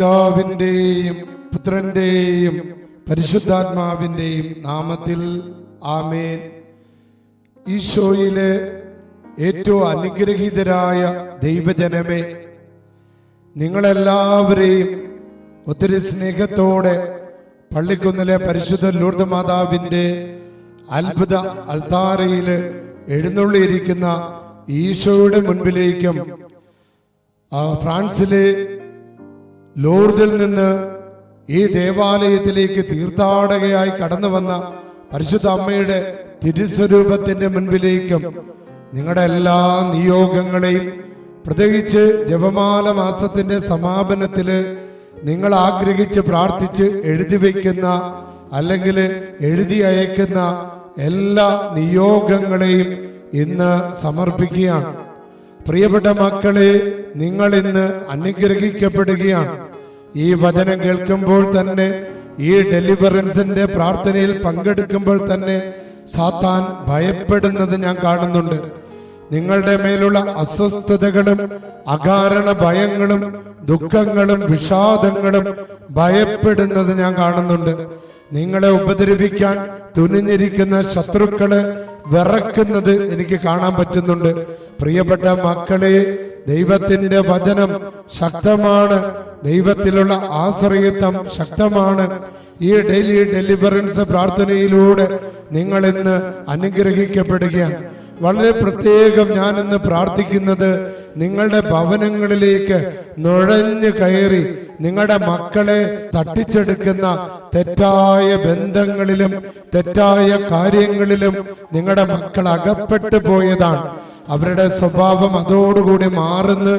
പിതാവിന്റെയും പുത്രന്റെയും പരിശുദ്ധാത്മാവിന്റെയും നാമത്തിൽ ആമേൻ. ഈശോയിലെ ഏറ്റവും അനുഗ്രഹീതരായ ദൈവജനമേ നിങ്ങളെല്ലാവരെയും ഒത്തിരി സ്നേഹത്തോടെ പള്ളിക്കുന്നിലെ പരിശുദ്ധ ലൂർദ് മാതാവിന്റെ അത്ഭുത അൽത്താരയിൽ എഴുന്നള്ളിയിരിക്കുന്ന ഈശോയുടെ മുൻപിലേക്കും ഫ്രാൻസിലെ ലോർദിൽ നിന്ന് ഈ ദേവാലയത്തിലേക്ക് തീർത്ഥാടകയായി കടന്നു വന്ന പരിശുദ്ധ അമ്മയുടെ തിരുസ്വരൂപത്തിന്റെ മുൻപിലേക്കും നിങ്ങളുടെ എല്ലാ നിയോഗങ്ങളെയും പ്രത്യേകിച്ച് ജപമാല മാസത്തിന്റെ സമാപനത്തിൽ നിങ്ങൾ ആഗ്രഹിച്ച് പ്രാർത്ഥിച്ച് എഴുതി വയ്ക്കുന്ന അല്ലെങ്കിൽ എഴുതി അയക്കുന്ന എല്ലാ നിയോഗങ്ങളെയും ഇന്ന് സമർപ്പിക്കുകയാണ്. പ്രിയപ്പെട്ട മക്കളെ നിങ്ങൾ ഇന്ന് അനുഗ്രഹിക്കപ്പെടുകയാണ്. ഈ വചനം കേൾക്കുമ്പോൾ തന്നെ ഈ ഡെലിവറൻസിന്റെ പ്രാർത്ഥനയിൽ പങ്കെടുക്കുമ്പോൾ തന്നെ സാത്താൻ ഭയപ്പെടുന്നത് ഞാൻ കാണുന്നുണ്ട്. നിങ്ങളുടെ മേലുള്ള അസ്വസ്ഥതകളും അകാരണ ഭയങ്ങളും ദുഃഖങ്ങളും വിഷാദങ്ങളും ഭയപ്പെടുന്നത് ഞാൻ കാണുന്നുണ്ട്. നിങ്ങളെ ഉപദ്രവിക്കാൻ തുനിഞ്ഞിരിക്കുന്ന ശത്രുക്കളെ വിറക്കുന്നത് എനിക്ക് കാണാൻ പറ്റുന്നുണ്ട്. പ്രിയപ്പെട്ട മക്കളെ ദൈവത്തിന്റെ വചനം ശക്തമാണ്. ദൈവത്തിലുള്ള ആശ്രയത്വം ശക്തമാണ്. ഈ ഡെയിലി ഡെലിവറൻസ് പ്രാർത്ഥനയിലൂടെ നിങ്ങൾ ഇന്ന് അനുഗ്രഹിക്കപ്പെടുകയാണ്. വളരെ പ്രത്യേകം ഞാൻ ഇന്ന് പ്രാർത്ഥിക്കുന്നത് നിങ്ങളുടെ ഭവനങ്ങളിലേക്ക് നുഴഞ്ഞു കയറി നിങ്ങളുടെ മക്കളെ തട്ടിച്ചെടുക്കുന്ന തെറ്റായ ബന്ധങ്ങളിലും തെറ്റായ കാര്യങ്ങളിലും നിങ്ങളുടെ മക്കൾ അകപ്പെട്ടു പോയതാണ്. അവരുടെ സ്വഭാവം അതോടുകൂടി മാറുന്നു.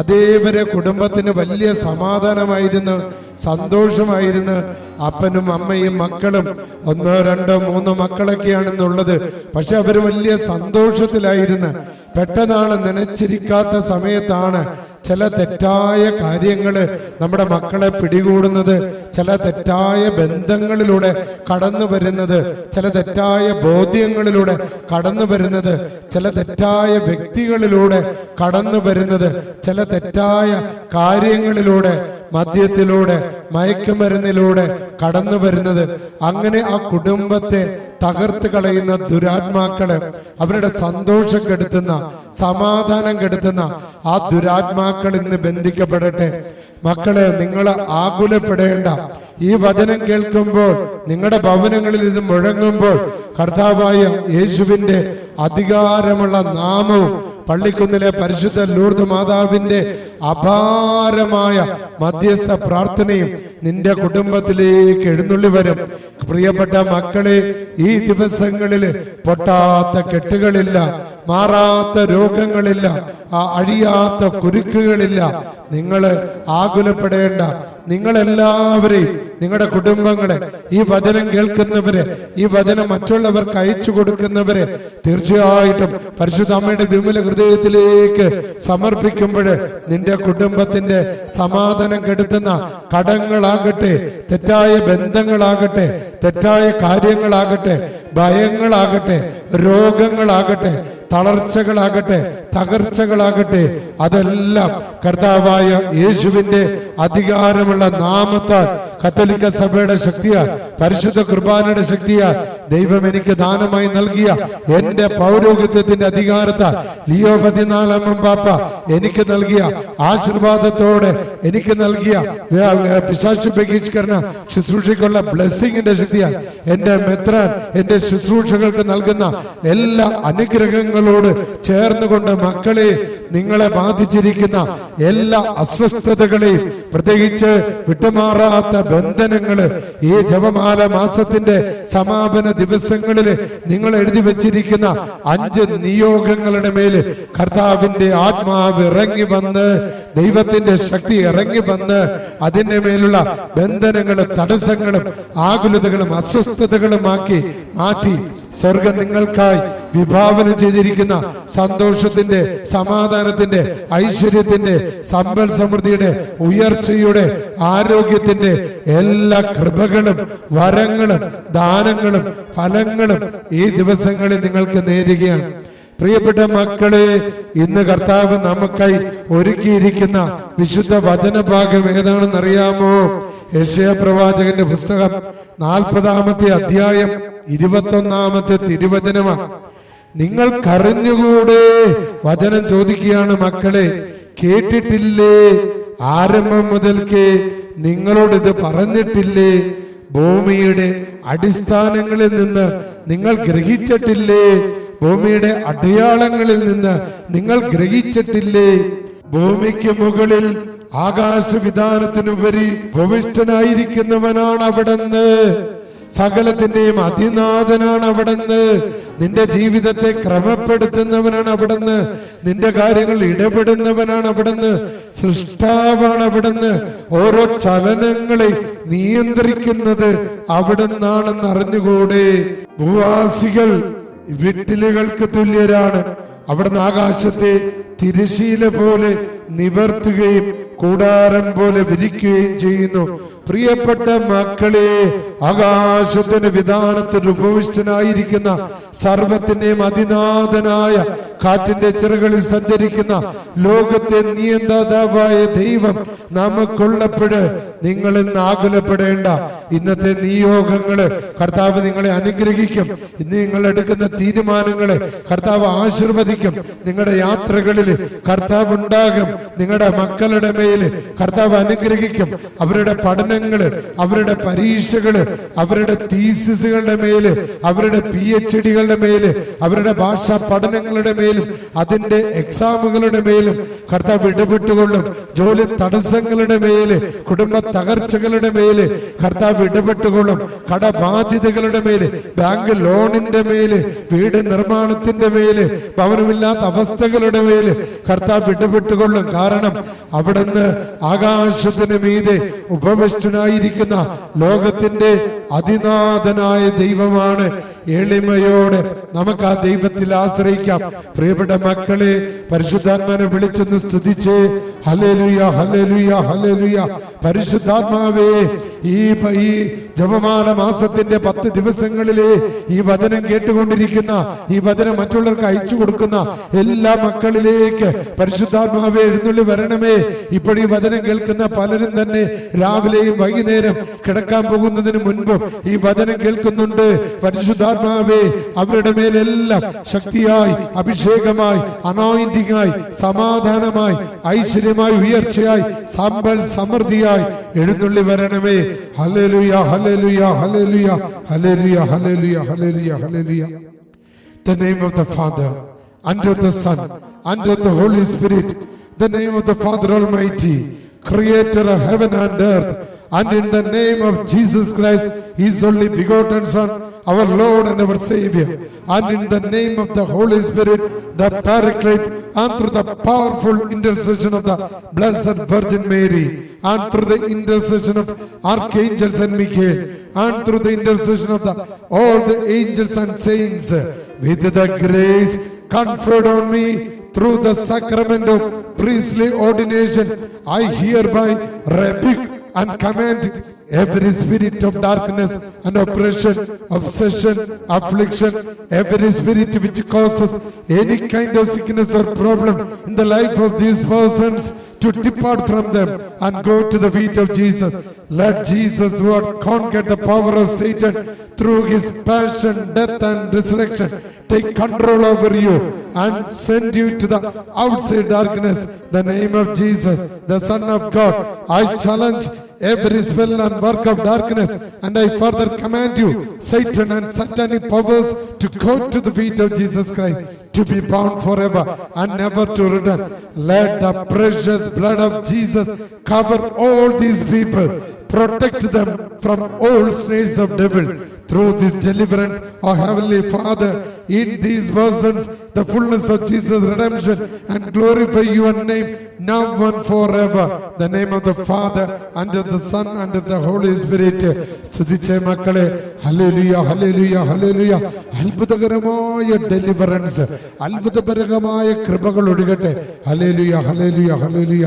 അതേവരെ കുടുംബത്തിന് വലിയ സമാധാനമായിരുന്നു സന്തോഷമായിരുന്നു. അപ്പനും അമ്മയും മക്കളും ഒന്നോ രണ്ടോ മൂന്നോ മക്കളൊക്കെയാണെന്നുള്ളത്. പക്ഷെ അവർ വലിയ സന്തോഷത്തിലായിരുന്നു. പെട്ടെന്നാണ് നനച്ചിരിക്കാത്ത സമയത്താണ് ചില തെറ്റായ കാര്യങ്ങൾ നമ്മുടെ മക്കളെ പിടികൂടുന്നത് ചില തെറ്റായ ബന്ധങ്ങളിലൂടെ കടന്നു വരുന്നത് ചില തെറ്റായ ബോധ്യങ്ങളിലൂടെ കടന്നു വരുന്നത് ചില തെറ്റായ വ്യക്തികളിലൂടെ കടന്നു വരുന്നത് ചില തെറ്റായ കാര്യങ്ങളിലൂടെ മദ്യത്തിലൂടെ മയക്കുമരുന്നിലൂടെ കടന്നു വരുന്നത്. അങ്ങനെ ആ കുടുംബത്തെ തകർത്ത് കളയുന്ന ദുരാത്മാക്കളെ അവരുടെ സന്തോഷം കെടുത്തുന്ന സമാധാനം കെടുത്തുന്ന ആ ദുരാത്മാക്കൾ ഇന്ന് ബന്ധിക്കപ്പെടട്ടെ. മക്കളെ നിങ്ങൾ ആകുലപ്പെടേണ്ട. ഈ വചനം കേൾക്കുമ്പോൾ നിങ്ങളുടെ ഭവനങ്ങളിൽ ഇത് മുഴങ്ങുമ്പോൾ കർത്താവായ യേശുവിന്റെ അധികാരമുള്ള നാമവും പള്ളിക്കുന്നിലെ പരിശുദ്ധ ലൂർദ് മാതാവിന്റെ അപാരമായ മധ്യസ്ഥ പ്രാർത്ഥനയും നിന്റെ കുടുംബത്തിലേക്ക് എഴുന്നള്ളി വരും. പ്രിയപ്പെട്ട മക്കളെ ഈ ദിവസങ്ങളിൽ പൊട്ടാത്ത കെട്ടുകളില്ല. മാറാത്ത രോഗങ്ങളില്ല ആ അഴിയാത്ത കുരുക്കുകളില്ല. നിങ്ങൾ ആകുലപ്പെടേണ്ട. നിങ്ങളെല്ലാവരെയും നിങ്ങളുടെ കുടുംബങ്ങളെ ഈ വചനം കേൾക്കുന്നവരെ ഈ വചനം മറ്റുള്ളവർക്ക് അയച്ചു കൊടുക്കുന്നവരെ തീർച്ചയായിട്ടും പരിശുദ്ധ അമ്മയുടെ വിമല ഹൃദയത്തിലേക്ക് സമർപ്പിക്കുമ്പോൾ നിന്റെ കുടുംബത്തിന്റെ സമാധാനം കെടുത്തുന്ന കടങ്ങളാകട്ടെ തെറ്റായ ബന്ധങ്ങളാകട്ടെ തെറ്റായ കാര്യങ്ങളാകട്ടെ ഭയങ്ങളാകട്ടെ രോഗങ്ങളാകട്ടെ തളർച്ചകളാകട്ടെ തകർച്ചകളാകട്ടെ. അതെല്ലാം കർത്താവായ യേശുവിന്റെ അധികാരമുള്ള നാമത്താൽ കത്തോലിക്ക സഭയുടെ ശക്തിയാ പരിശുദ്ധ കുർബാനയുടെ ശക്തിയാ ദൈവം എനിക്ക് ദാനമായി നൽകിയ എന്റെ പൗരോഹിത്യത്തിന്റെ അധികാരത്താൽ ലിയോ പതിനാലാമൻ പാപ്പ എനിക്ക് നൽകിയ ആശീർവാദത്തോടെ എനിക്ക് നൽകിയ പിശാശു ബഹിഷ്കരണ ശുശ്രൂഷയ്ക്കുള്ള ബ്ലെസ്സിങ്ങിന്റെ ശക്തിയാൽ എന്റെ മെത്രാൻ എന്റെ ശുശ്രൂഷകൾക്ക് നൽകുന്ന എല്ലാ അനുഗ്രഹങ്ങളോട് ചേർന്നുകൊണ്ട് മക്കളെ നിങ്ങളെ ബാധിച്ചിരിക്കുന്ന എല്ലാ അസ്വസ്ഥതകളെയും പ്രത്യേകിച്ച് വിട്ടുമാറാത്ത ബന്ധനങ്ങൾ ഈ ജപമാല മാസത്തിന്റെ സമാപന ദിവസങ്ങളിൽ നിങ്ങൾ എഴുതി വെച്ചിരിക്കുന്ന അഞ്ച് നിയോഗങ്ങളുടെ മേൽ കർത്താവിന്റെ ആത്മാവ് ഇറങ്ങി വന്ന് ദൈവത്തിന്റെ ശക്തി ഇറങ്ങി വന്ന് അതിന്റെ മേലുള്ള ബന്ധനങ്ങളും തടസ്സങ്ങളും ആകുലതകളും അസ്വസ്ഥതകളുമാക്കി മാറ്റി സ്വർഗം നിങ്ങൾക്കായി വിഭാവനം ചെയ്തിരിക്കുന്ന സന്തോഷത്തിന്റെ സമാധാനത്തിന്റെ ഐശ്വര്യത്തിന്റെ സമ്പൽ സമൃദ്ധിയുടെ ഉയർച്ചയുടെ ആരോഗ്യത്തിന്റെ എല്ലാ കൃപകളും വരങ്ങളും ദാനങ്ങളും ഫലങ്ങളും ഈ ദിവസങ്ങളിൽ നിങ്ങൾക്ക് നേരുകയാണ്. പ്രിയപ്പെട്ട മക്കളെ ഇന്ന് കർത്താവ് നമുക്കായി ഒരുക്കിയിരിക്കുന്ന വിശുദ്ധ വചനഭാഗം ഏതാണെന്ന് അറിയാമോ യശയ പ്രവാചകന്റെ പുസ്തകം നാൽപ്പതാമത്തെ അധ്യായം ഇരുപത്തൊന്നാമത്തെ തിരുവചനമാണ്. നിങ്ങൾ കരഞ്ഞുകൂടെ? വചനം ചോദിക്കുകയാണ് മക്കളെ കേട്ടിട്ടില്ലേ? ആരംഭം മുതൽക്കേ നിങ്ങളോട് ഇത് പറഞ്ഞിട്ടില്ലേ? ഭൂമിയുടെ അടിസ്ഥാനങ്ങളിൽ നിന്ന് നിങ്ങൾ ഗ്രഹിച്ചിട്ടില്ലേ? ഭൂമിയുടെ അടയാളങ്ങളിൽ നിന്ന് നിങ്ങൾ ഗ്രഹിച്ചിട്ടില്ലേ? ഭൂമിക്ക് മുകളിൽ ആകാശവിധാനത്തിനുപരി ഭൂമിഷ്ഠനായിരിക്കുന്നവനാണ് അവിടുന്ന് സകലത്തിന്റെയും അതിനാഥനാണ് അവിടുന്ന് നിന്റെ ജീവിതത്തെ ക്രമപ്പെടുത്തുന്നവനാണ് അവിടുന്ന് നിന്റെ കാര്യങ്ങൾ ഇടപെടുന്നവനാണ് അവിടുന്ന് സൃഷ്ടാവാണ് അവിടുന്ന് ഓരോ ചലനങ്ങളെ നിയന്ത്രിക്കുന്നത് അവിടുന്നാണെന്ന് അറിഞ്ഞുകൂടെ ഭൂവാസികൾ വിട്ടിലുകൾക്ക് തുല്യരാണ്. അവിടുന്ന് ആകാശത്തെ തിരശീല പോലെ നിവർത്തുകയും കൂടാരം പോലെ വിരിക്കുകയും ചെയ്യുന്നു. പ്രിയപ്പെട്ട മക്കളെ ആകാശത്തിന് വിധാനത്തിൽ ഉപവിഷ്ടനായിരിക്കുന്ന സർവത്തിന്റെയും അതിനാഥനായ കാറ്റിന്റെ ചിറകളിൽ സഞ്ചരിക്കുന്ന ലോകത്തെ നിയന്താതാവായ ദൈവം നമുക്കുള്ളപ്പോഴ് നിങ്ങൾ ഇന്ന് ആകുലപ്പെടേണ്ട. ഇന്നത്തെ നിയോഗങ്ങൾ കർത്താവ് നിങ്ങളെ അനുഗ്രഹിക്കും. ഇന്ന് നിങ്ങൾ എടുക്കുന്ന തീരുമാനങ്ങൾ കർത്താവ് ആശീർവദിക്കും. നിങ്ങളുടെ യാത്രകളിൽ കർത്താവ് ഉണ്ടാകും. നിങ്ങളുടെ മക്കളുടെ മേൽ കർത്താവ് അനുഗ്രഹിക്കും. അവരുടെ പഠനങ്ങൾ അവരുടെ പരീക്ഷകൾ അവരുടെ തീസിസുകളുടെ മേൽ അവരുടെ പി എച്ച് ഡികളുടെ മേൽ അവരുടെ ഭാഷാ പഠനങ്ങളുടെ മേലും അതിന്റെ എക്സാമുകളുടെ മേലും കർത്താവ് ഇടപെട്ടുകൊള്ളും ജോലി തടസ്സങ്ങളുടെ മേൽ കുടുംബ തകർച്ചകളുടെ മേൽ കർത്താവ് ഇടപെട്ടുകൊള്ളും കടബാധ്യതകളുടെ മേൽ ബാങ്ക് ലോണിന്റെ മേൽ വീട് നിർമ്മാണത്തിന്റെ മേൽ ഭവനമില്ലാത്ത അവസ്ഥകളുടെ മേൽ കർത്താവ് ഇടപെട്ടുകൊള്ളും കാരണം അവിടുന്ന് ആകാശത്തിന് മീതെ ഉപവിഷ്ടനായിരിക്കുന്ന ലോകത്തിന്റെ അതിനാഥനായ ദൈവമാണ്. എളിമയോടെ നമുക്ക് ആ ദൈവത്തിൽ ആശ്രയിക്കാം. പ്രിയപ്പെട്ട മക്കളെ പരിശുദ്ധാത്മാനെ സ്തുതിച്ച്. ഹലേലുയ ഹലേലുയ ഹലേലുയ പരിശുദ്ധാത്മാവേ ഈ ജപമാല മാസത്തിന്റെ പത്ത് ദിവസങ്ങളിലെ ഈ വചനം കേട്ടുകൊണ്ടിരിക്കുന്ന ഈ വചനം മറ്റുള്ളവർക്ക് അയച്ചു കൊടുക്കുന്ന എല്ലാ മക്കളിലേക്ക് പരിശുദ്ധാത്മാവെ എഴുന്നള്ളി വരണമേ. ഇപ്പോൾ ഈ വചനം കേൾക്കുന്ന പലരും തന്നെ രാവിലെയും വൈകുന്നേരം കിടക്കാൻ പോകുന്നതിന് മുൻപും ഈ വചനം കേൾക്കുന്നുണ്ട്. പരിശുദ്ധാത്മാവേ അവരുടെ മേലെല്ലാം ശക്തിയായി അഭിഷേകമായി അനോയിന്റിംഗ് ആയി സമാധാനമായി ഐശ്വര്യമായി ഉയർച്ചയായി സമ്പൽ സമൃദ്ധിയായി എഴുന്നള്ളി വരണമേ. Hallelujah. Hallelujah, hallelujah, hallelujah, hallelujah, hallelujah, hallelujah. The name of the Father, under the Son, under the Holy Spirit, the name of the Father Almighty, creator of heaven and earth and in the name of Jesus Christ, His only begotten Son, our Lord and our Savior, and in the name of the Holy Spirit, the Paraclete, and through the powerful intercession of the Blessed Virgin Mary, and through the intercession of archangels and Michael, and through the intercession of the all the angels and saints, with the grace conferred on me through the sacrament of priestly ordination, I hereby rebuke and command every spirit of darkness and oppression, obsession, affliction, every spirit which causes any kind of sickness or problem in the life of these persons to depart from them and go to the feet of Jesus. Let Jesus, who had conquered the power of Satan through his passion, death, and resurrection, take control over you and send you to the outside darkness. The name of Jesus, the Son of God. I challenge every spell and work of darkness, and I further command you, Satan and satanic powers, to go to the feet of Jesus Christ to be bound forever and never to return. Let the precious blood of Jesus cover all these people, protect them from all snares of devil. Through this deliverance, O Heavenly Father, in these persons, the fullness of Jesus' redemption, and glorify your name now and forever. The name of the Father, and of the Son, and of the Holy Spirit. സ്തുതിച്ച മക്കളെ hallelujah hallelujah hallelujah അത്ഭുതകരമായ deliverance അത്ഭുതപരകമായ കൃപകൾ ഒഴുകട്ടെ hallelujah hallelujah hallelujah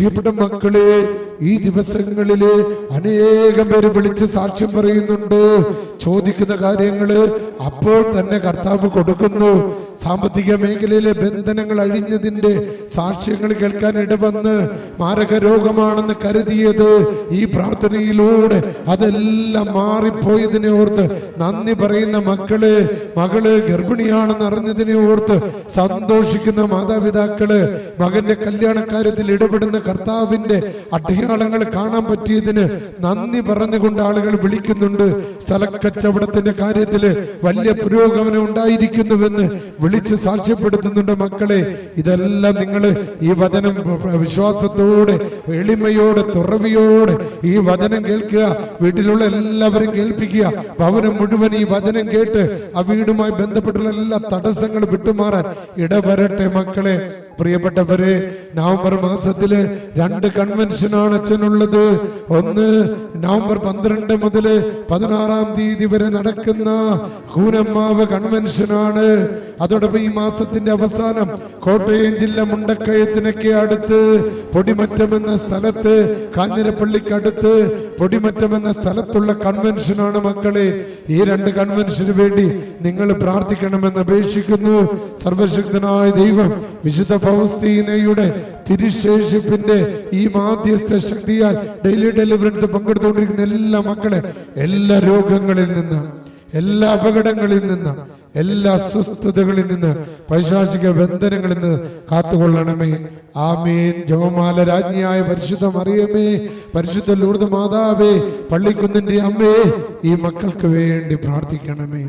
പ്രിയപ്പെട്ട മക്കളെ ഈ ദിവസങ്ങളിൽ അനേകം പേര് വിളിച്ച് സാക്ഷ്യം പറയുന്നുണ്ട്. ചോദിക്കുന്ന കാര്യങ്ങൾ അപ്പോൾ തന്നെ കർത്താവ് കൊടുക്കുന്നു. സാമ്പത്തിക മേഖലയിലെ ബന്ധനങ്ങൾ അഴിഞ്ഞതിന്റെ സാക്ഷ്യങ്ങൾ കേൾക്കാൻ ഇടവന്ന് മാരക രോഗമാണെന്ന് കരുതിയത് ഈ പ്രാർത്ഥനയിലൂടെ അതെല്ലാം മാറിപ്പോയതിനെ ഓർത്ത് നന്ദി പറയുന്ന മക്കൾ മകൾ ഗർഭിണിയാണെന്ന് അറിഞ്ഞതിനെ ഓർത്ത് സന്തോഷിക്കുന്ന മാതാപിതാക്കൾ മകന്റെ കല്യാണക്കാര്യത്തിൽ ഇടപെടുന്ന കർത്താവിന്റെ അടയാളങ്ങൾ കാണാൻ പറ്റിയതിന് നന്ദി പറഞ്ഞുകൊണ്ട് ആളുകൾ വിളിക്കുന്നുണ്ട്. സ്ഥലക്കച്ചവടത്തിന്റെ കാര്യത്തിൽ വലിയ പുരോഗമനം ഉണ്ടായിരിക്കുന്നുവെന്ന് വിളിച്ച് സാക്ഷ്യപ്പെടുത്തുന്നുണ്ട് മക്കളെ. ഇതെല്ലാം നിങ്ങൾ ഈ വചനം വിശ്വാസത്തോടെ എളിമയോടെ തുറവിയോടെ ഈ വചനം കേൾക്കുക. വീട്ടിലുള്ള എല്ലാവരും കേൾപ്പിക്കുക. ഭവനം മുഴുവൻ ഈ വചനം കേട്ട് ആ വീടുമായി ബന്ധപ്പെട്ടുള്ള എല്ലാ തടസ്സങ്ങളും വിട്ടുമാറാൻ ഇടവരട്ടെ മക്കളെ. പ്രിയപ്പെട്ടവരെ നവംബർ മാസത്തിൽ രണ്ട് കൺവെൻഷനാണ് അച്ഛനുള്ളത്. ഒന്ന് നവംബർ പന്ത്രണ്ട് മുതൽ പതിനാറാം തീയതി വരെ നടക്കുന്ന കൂനമ്മാവ് കൺവെൻഷനാണ് അതോടൊപ്പം ഈ മാസത്തിന്റെ അവസാനം കോട്ടയം ജില്ല മുണ്ടക്കയത്തിനൊക്കെ അടുത്ത് പൊടിമറ്റം എന്ന സ്ഥലത്ത് കാഞ്ഞിരപ്പള്ളിക്കടുത്ത് പൊടിമറ്റം എന്ന സ്ഥലത്തുള്ള കൺവെൻഷനാണ് മക്കളെ. ഈ രണ്ട് കൺവെൻഷന് വേണ്ടി നിങ്ങൾ പ്രാർത്ഥിക്കണമെന്ന് അപേക്ഷിക്കുന്നു. സർവശക്തനായ ദൈവം വിശുദ്ധ ഫൗസ്തീനയുടെ തിരുശേഷിപ്പിന്റെ ഈ മാധ്യസ്ഥ ശക്തിയാൽ ഡെയിലി ഡെലിവറൻസ് പങ്കെടുത്തുകൊണ്ടിരിക്കുന്ന എല്ലാ മക്കളെ എല്ലാ രോഗങ്ങളിൽ നിന്ന് എല്ലാ അപകടങ്ങളിൽ നിന്ന് എല്ലാ അസ്വസ്ഥതകളിൽ നിന്ന് പൈശാചിക ബന്ധനങ്ങളിൽ നിന്ന് കാത്തുകൊള്ളണമേ. ആമേൻ. ജവമാല രാജ്ഞിയായ പരിശുദ്ധ മറിയമേ പരിശുദ്ധ ലൂർദ് മാതാവേ പള്ളിക്കുന്നിന്റെ അമ്മേ ഈ മക്കൾക്ക് വേണ്ടി പ്രാർത്ഥിക്കണമേ.